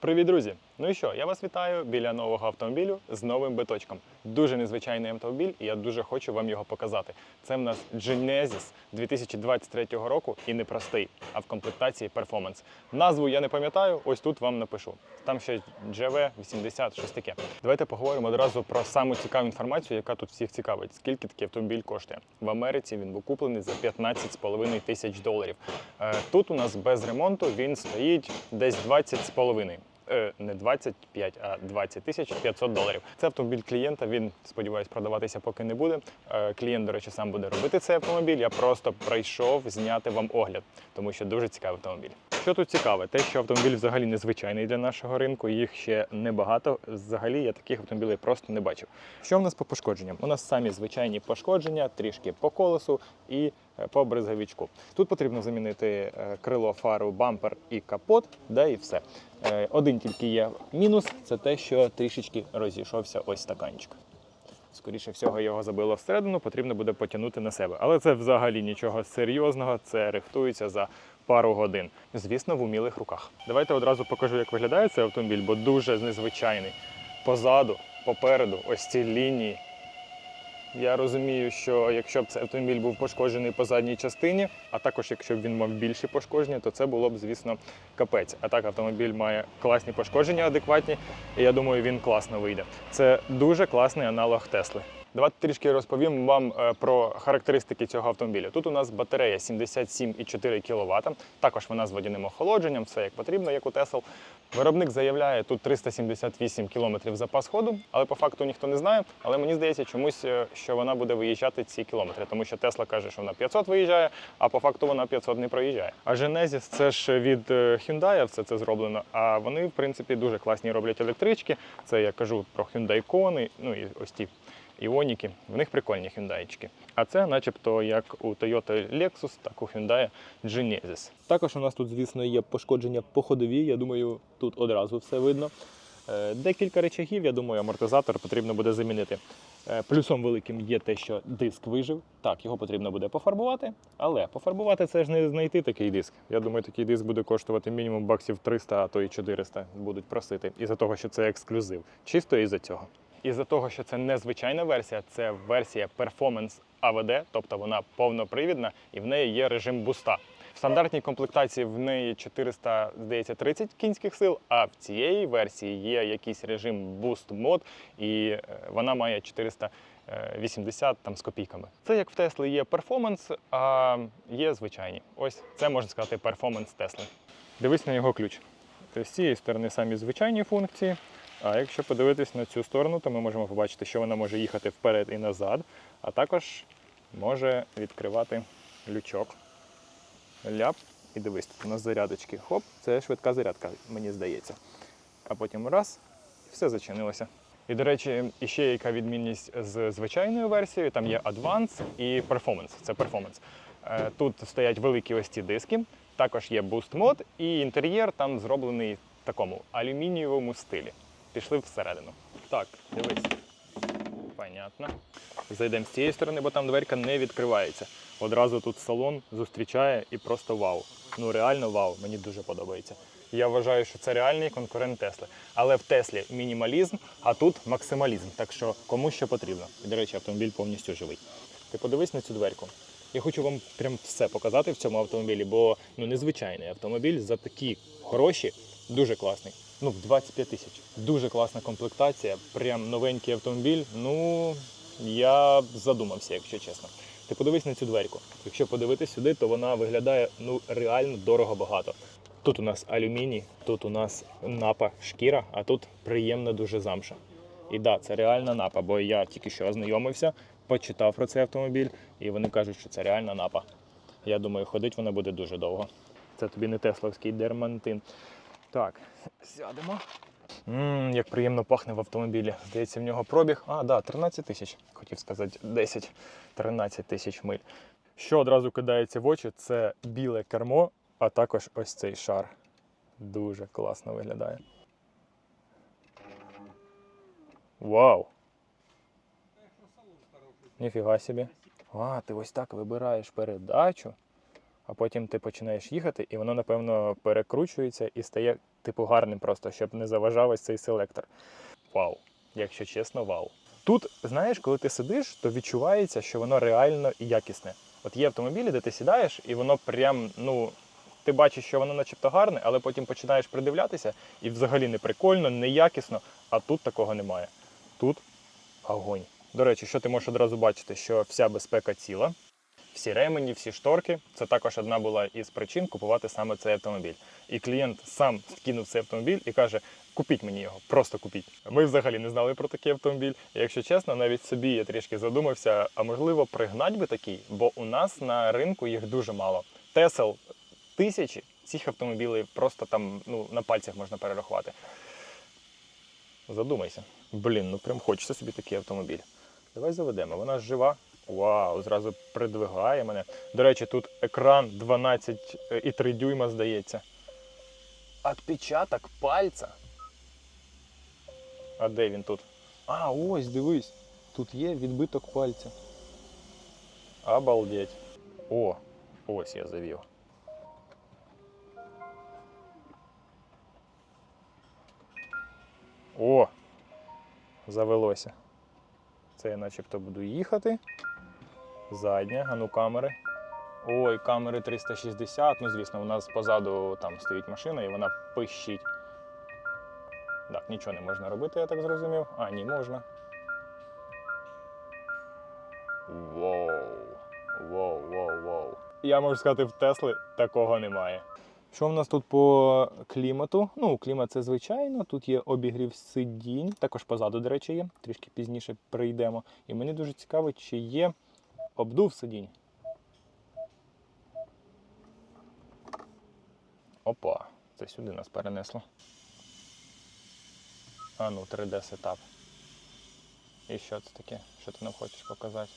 Привіт, друзі! Ну і що, я вас вітаю біля нового автомобілю з новим биточком. Дуже незвичайний автомобіль, і я дуже хочу вам його показати. Це в нас Genesis 2023 року і не простий, а в комплектації Performance. Назву я не пам'ятаю, ось тут вам напишу. Там ще GV80, щось таке. Давайте поговоримо одразу про саму цікаву інформацію, яка тут всіх цікавить. Скільки такий автомобіль коштує? В Америці він був куплений за 15,5 тисяч доларів. Е, Тут у нас без ремонту він стоїть десь 20,5. Е, Не 25, а 20 тисяч 500 доларів. Це автомобіль клієнта. Він сподіваюсь продаватися поки не буде. Е, Клієнт, до речі, сам буде робити цей автомобіль. Я просто прийшов зняти вам огляд, тому що дуже цікавий автомобіль. Що тут цікаве, те, що автомобіль взагалі незвичайний для нашого ринку, їх ще небагато. Взагалі я таких автомобілів просто не бачив. Що в нас по пошкодженням? У нас самі звичайні пошкодження, трішки по колесу і е, по бризговичку. Тут потрібно замінити е, крило, фару, бампер і капот, да і все. Е, Один тільки є мінус це те, що трішечки розійшовся ось стаканчик. Скоріше всього, його забило всередину, потрібно буде потягнути на себе. Але це взагалі нічого серйозного, це рихтується за пару годин. Звісно, в умілих руках. Давайте одразу покажу, як виглядає цей автомобіль, бо дуже незвичайний. Позаду, попереду, ось ці лінії. Я розумію, що якщо б цей автомобіль був пошкоджений по задній частині, а також якщо б він мав більші пошкодження, то це було б, звісно, капець. А так автомобіль має класні пошкодження, адекватні, і я думаю, він класно вийде. Це дуже класний аналог Тесли. Давайте трішки розповім вам е, про характеристики цього автомобіля. Тут у нас батарея 77,4 кВт. Також вона з водяним охолодженням, все як потрібно, як у Тесл. Виробник заявляє тут 378 км запас ходу, але по факту ніхто не знає. Але мені здається, чомусь, е, що вона буде виїжджати ці кілометри, тому що Тесла каже, що вона 500 виїжджає, а по факту вона 500 не проїжджає. А Genesis – це ж від е, Hyundai все це зроблено. А вони, в принципі, дуже класні роблять електрички. Це я кажу про Hyundai Kona, ну і ось ті Іоніки, в них прикольні хюндайчики. А це начебто як у Toyota Lexus, так у Hyundai Genesis. Також у нас тут, звісно, є пошкодження по ходовій. Я думаю, тут одразу все видно. Е, Декілька речагів, я думаю, амортизатор потрібно буде замінити. Е, Плюсом великим є те, що диск вижив. Так, його потрібно буде пофарбувати, але пофарбувати це ж не знайти такий диск. Я думаю, такий диск буде коштувати мінімум баксів 300, а то і 400 будуть просити. Із-за того, що це ексклюзив. Чисто із-за цього. Із-за того, що це не звичайна версія, це версія Performance AVD, тобто вона повнопривідна і в неї є режим буста. В стандартній комплектації в неї 400, здається, 30 кінських сил, а в цієї версії є якийсь режим Boost Mode, і е, вона має 480 там з копійками. Це як в Тесли є перформанс, а є звичайні. Ось це можна сказати перформанс Тесли. Дивись на його ключ. З цієї сторони самі звичайні функції. А якщо подивитись на цю сторону, то ми можемо побачити, що вона може їхати вперед і назад, а також може відкривати лючок. Ляп. І дивись, тут у нас зарядочки. Хоп, це швидка зарядка, мені здається. А потім раз, і все зачинилося. І, до речі, іще яка відмінність з звичайною версією, там є Advance і Performance. Це Performance. Е, Тут стоять великі ось ці диски, також є Boost Mode, і інтер'єр там зроблений в такому алюмінієвому стилі. Пішли всередину. Так, дивись. Понятно. Зайдемо з цієї сторони, бо там дверка не відкривається. Одразу тут салон зустрічає і просто вау. Ну реально вау, мені дуже подобається. Я вважаю, що це реальний конкурент Тесли. Але в Теслі мінімалізм, а тут максималізм. Так що кому що потрібно. І, до речі, автомобіль повністю живий. Ти подивись на цю дверку. Я хочу вам прям все показати в цьому автомобілі, бо ну незвичайний автомобіль за такі гроші дуже класний. Ну, 25 тисяч. Дуже класна комплектація, прям новенький автомобіль. Ну, я задумався, якщо чесно. Ти подивись на цю дверку. Якщо подивитись сюди, то вона виглядає ну реально дорого багато. Тут у нас алюміній, тут у нас напа шкіра, а тут приємна дуже замша. І да, це реальна напа, бо я тільки що ознайомився, почитав про цей автомобіль, і вони кажуть, що це реальна напа. Я думаю, ходить вона буде дуже довго. Це тобі не тесловський дермантин. Так, сядемо. Ммм, як приємно пахне в автомобілі. Здається, в нього пробіг. А, да, 13 тисяч. Хотів сказати 10, 13 тисяч миль. Що одразу кидається в очі, це біле кермо, а також ось цей шар. Дуже класно виглядає. Вау! Ніфіга собі. А, ти ось так вибираєш передачу, а потім ти починаєш їхати, і воно, напевно, перекручується і стає типу, гарним просто, щоб не заважав цей селектор. Вау, якщо чесно, вау. Тут, знаєш, коли ти сидиш, то відчувається, що воно реально і якісне. От є автомобілі, де ти сідаєш, і воно прям, ну, ти бачиш, що воно начебто гарне, але потім починаєш придивлятися, і взагалі не прикольно, не якісно, а тут такого немає. Тут огонь. До речі, що ти можеш одразу бачити, що вся безпека ціла, всі ремені, всі шторки. Це також одна була із причин купувати саме цей автомобіль. І клієнт сам скинув цей автомобіль і каже: купіть мені його, просто купіть. Ми взагалі не знали про такий автомобіль. І, якщо чесно, навіть собі я трішки задумався, а можливо пригнать би такий, бо у нас на ринку їх дуже мало. Тесел тисячі цих автомобілів просто там ну, на пальцях можна перерахувати. Задумайся. Блін, ну прям хочеться собі такий автомобіль. Давай заведемо. Вона ж жива. Вау, зразу придвигає мене. До речі, тут екран 12,3 дюйма, здається. Отпечаток пальця. А де він тут? А, ось, дивись. Тут є відбиток пальця. Обалдеть. О, ось я завів. О! Завелося. Це я начебто буду їхати. Задня, а ну камери. Ой, камери 360. Ну, звісно, у нас позаду там стоїть машина і вона пищить. Так, нічого не можна робити, я так зрозумів. А, ні, можна. Воу. Воу, воу, воу. Я можу сказати, в Тесли такого немає. Що в нас тут по клімату? Ну, клімат це звичайно. Тут є обігрів сидінь, також позаду, до речі, є. Трішки пізніше прийдемо. І мені дуже цікаво, чи є обдув сидінь. Опа, це сюди нас перенесло. А ну, 3D сетап. І що це таке? Що ти нам хочеш показати?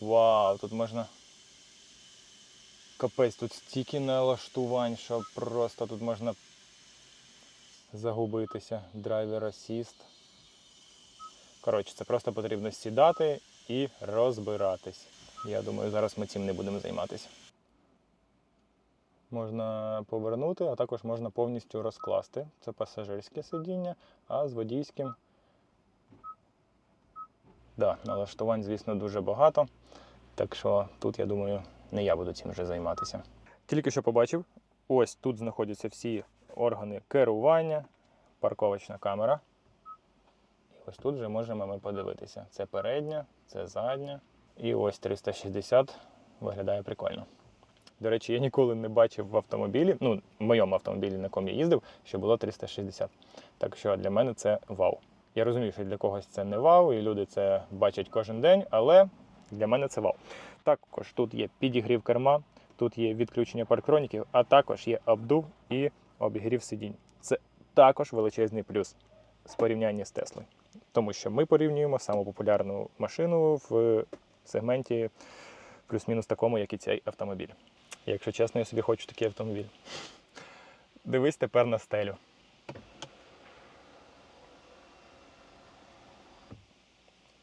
Вау, тут можна. Капець, тут стільки налаштувань, що просто тут можна загубитися. Драйвер асіст. Коротше, це просто потрібно сідати і розбиратись. Я думаю, зараз ми цим не будемо займатися. Можна повернути, а також можна повністю розкласти. Це пасажирське сидіння, а з водійським. Да, налаштувань, звісно, дуже багато. Так що тут, я думаю, не я буду цим вже займатися. Тільки що побачив, ось тут знаходяться всі органи керування, парковочна камера. Ось тут вже можемо ми подивитися. Це передня, це задня. І ось 360 виглядає прикольно. До речі, я ніколи не бачив в автомобілі, ну, в моєму автомобілі, на якому я їздив, що було 360. Так що для мене це вау. Я розумію, що для когось це не вау, і люди це бачать кожен день, але для мене це вау. Також тут є підігрів керма, тут є відключення парктроніків, а також є обдув і обігрів сидінь. Це також величезний плюс з порівняння з Теслою. Тому що ми порівнюємо саму популярну машину в сегменті плюс-мінус такому, як і цей автомобіль. Якщо чесно, я собі хочу такий автомобіль. Дивись тепер на стелю.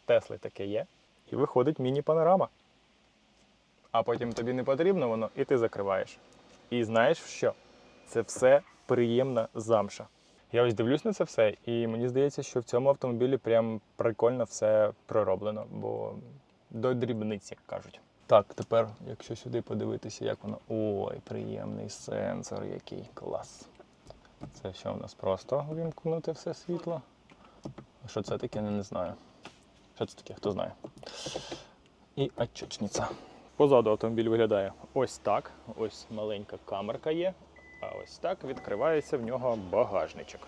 Тесли таке є. І виходить міні-панорама. А потім тобі не потрібно воно, і ти закриваєш. І знаєш що? Це все приємна замша. Я ось дивлюсь на це все, і мені здається, що в цьому автомобілі прям прикольно все пророблено, бо до дрібниць, як кажуть. Так, тепер, якщо сюди подивитися, як воно. Ой, приємний сенсор, який клас. Це що в нас просто вимкнути все світло. Що це таке, я не знаю. Що це таке, хто знає. І очечниця. Позаду автомобіль виглядає ось так. Ось маленька камерка є. А ось так відкривається в нього багажничок.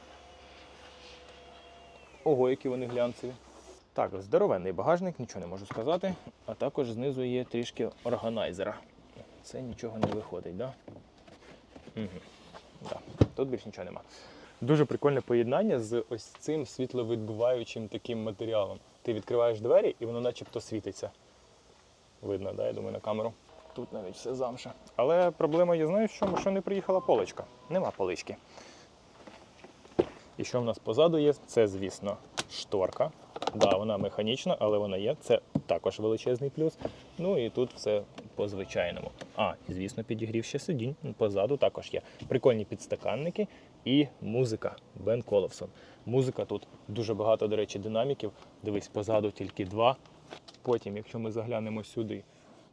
Ого, які вони глянцеві. Так, здоровенний багажник, нічого не можу сказати. А також знизу є трішки органайзера. Це нічого не виходить? Да? Угу. Да. Тут більше нічого нема. Дуже прикольне поєднання з ось цим світловідбиваючим таким матеріалом. Ти відкриваєш двері і воно начебто світиться. Видно, да, я думаю, на камеру. Тут навіть все замша. Але проблема є, знаєш, в чому що не приїхала поличка. Нема полички. І що в нас позаду є? Це, звісно, шторка. Да, вона механічна, але вона є. Це також величезний плюс. Ну і тут все по-звичайному. А, і звісно, підігрів ще сидінь. Позаду також є прикольні підстаканники і музика. Бен Коловсон. Музика тут дуже багато, до речі, динаміків. Дивись, позаду тільки два. Потім, якщо ми заглянемо сюди,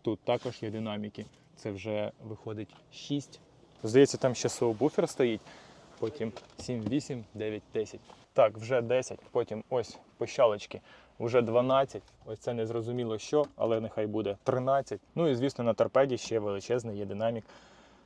тут також є динаміки. Це вже виходить 6. Здається, там ще соубуфер стоїть. Потім 7, 8, 9, 10. Так, вже 10. Потім ось пощалочки. Вже 12. Ось це не зрозуміло що, але нехай буде 13. Ну і звісно, на торпеді ще величезний є динамік.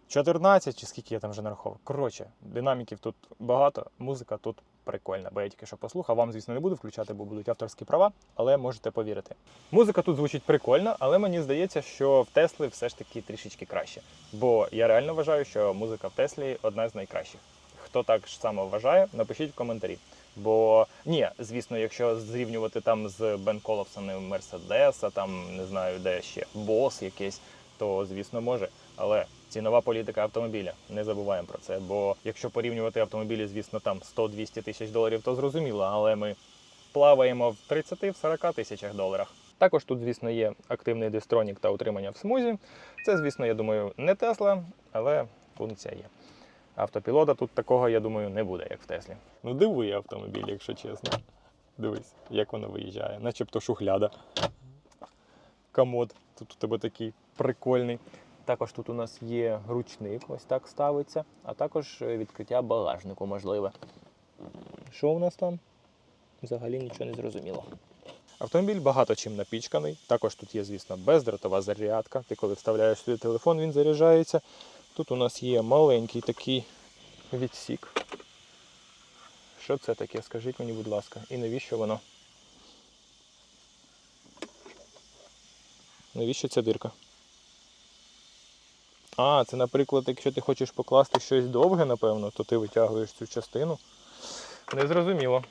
14 чи скільки я там вже нарахував. Коротше, динаміків тут багато, музика тут прикольна, бо я тільки що послухав. Вам, звісно, не буду включати, бо будуть авторські права, але можете повірити. Музика тут звучить прикольно, але мені здається, що в Тесли все ж таки трішечки краще. Бо я реально вважаю, що музика в Теслі одна з найкращих. Хто так само вважає, напишіть в коментарі. Бо ні, звісно, якщо зрівнювати там з Бен Коловсоном Мерседеса, там не знаю, де ще бос якийсь, то звісно може. Але цінова політика автомобіля. Не забуваємо про це. Бо якщо порівнювати автомобілі, звісно, там 100-200 тисяч доларів, то зрозуміло, але ми плаваємо в 30-40 тисячах доларах. Також тут, звісно, є активний дистронік та утримання в смузі. Це, звісно, я думаю, не Тесла, але функція є. Автопілота тут такого, я думаю, не буде, як в Теслі. Ну, дивує автомобіль, якщо чесно. Дивись, як воно виїжджає, начебто шухляда. Комод. Тут у тебе такий прикольний. Також тут у нас є ручник, ось так ставиться, а також е, відкриття багажнику можливе. Що у нас там? Взагалі нічого не зрозуміло. Автомобіль багато чим напічканий. Також тут є, звісно, бездротова зарядка. Ти коли вставляєш сюди телефон, він заряджається. Тут у нас є маленький такий відсік. Що це таке? Скажіть мені, будь ласка, і навіщо воно? Навіщо ця дирка? А, це, наприклад, якщо ти хочеш покласти щось довге, напевно, то ти витягуєш цю частину. Незрозуміло.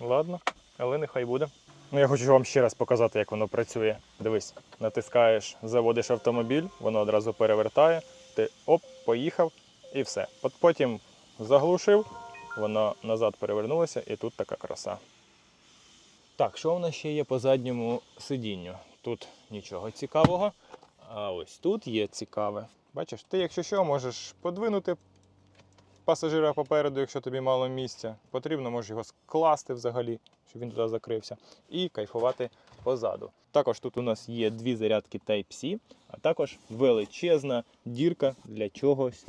Ладно, але нехай буде. Ну, я хочу вам ще раз показати, як воно працює. Дивись, натискаєш, заводиш автомобіль, воно одразу перевертає, ти оп, поїхав і все. От потім заглушив, воно назад перевернулося і тут така краса. Так, що у нас ще є по задньому сидінню? Тут нічого цікавого. А ось тут є цікаве. Бачиш, ти, якщо що, можеш подвинути пасажира попереду, якщо тобі мало місця. Потрібно, можеш його скласти взагалі, щоб він туди закрився, і кайфувати позаду. Також тут у нас є дві зарядки Type-C, а також величезна дірка для чогось,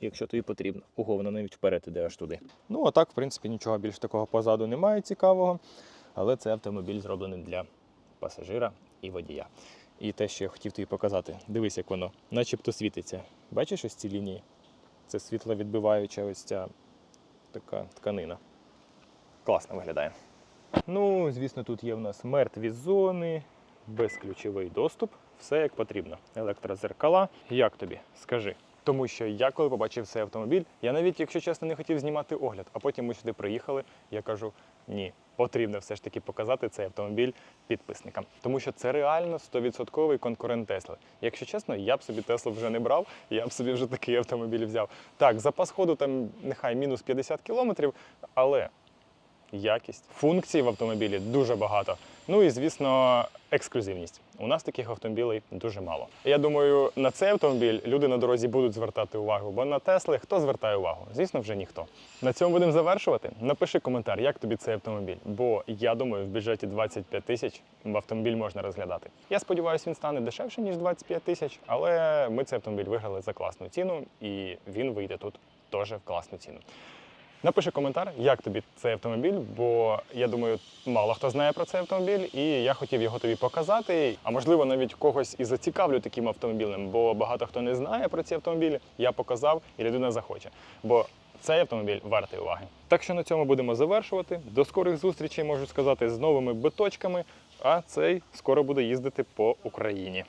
якщо тобі потрібно. Ого, вона навіть вперед іде аж туди. Ну, а так, в принципі, нічого більш такого позаду немає цікавого, але це автомобіль зроблений для пасажира і водія. І те, що я хотів тобі показати. Дивись, як воно начебто світиться. Бачиш ось ці лінії? Це світловідбиваюча ось ця така тканина. Класно виглядає. Ну, звісно, тут є в нас мертві зони, безключовий доступ, все як потрібно. Електрозеркала. Як тобі? Скажи. Тому що я, коли побачив цей автомобіль, я навіть, якщо чесно, не хотів знімати огляд, а потім ми сюди приїхали. Я кажу: ні, потрібно все ж таки показати цей автомобіль підписникам, тому що це реально 100% конкурент Тесли. Якщо чесно, я б собі Теслу вже не брав, я б собі вже такий автомобіль взяв. Так, запас ходу там нехай мінус 50 кілометрів, але якість, функцій в автомобілі дуже багато. Ну і звісно, ексклюзивність. У нас таких автомобілей дуже мало. Я думаю, на цей автомобіль люди на дорозі будуть звертати увагу, бо на Тесли хто звертає увагу? Звісно, вже ніхто. На цьому будемо завершувати. Напиши коментар, як тобі цей автомобіль. Бо я думаю, в бюджеті 25 тисяч автомобіль можна розглядати. Я сподіваюся, він стане дешевше ніж 25 тисяч, але ми цей автомобіль виграли за класну ціну, і він вийде тут теж в класну ціну. Напиши коментар, як тобі цей автомобіль, бо я думаю, мало хто знає про цей автомобіль, і я хотів його тобі показати. А можливо, навіть когось і зацікавлю таким автомобілем, бо багато хто не знає про ці автомобілі. Я показав, і людина захоче. Бо цей автомобіль вартий уваги. Так що на цьому будемо завершувати. До скорих зустрічей можу сказати з новими биточками. А цей скоро буде їздити по Україні.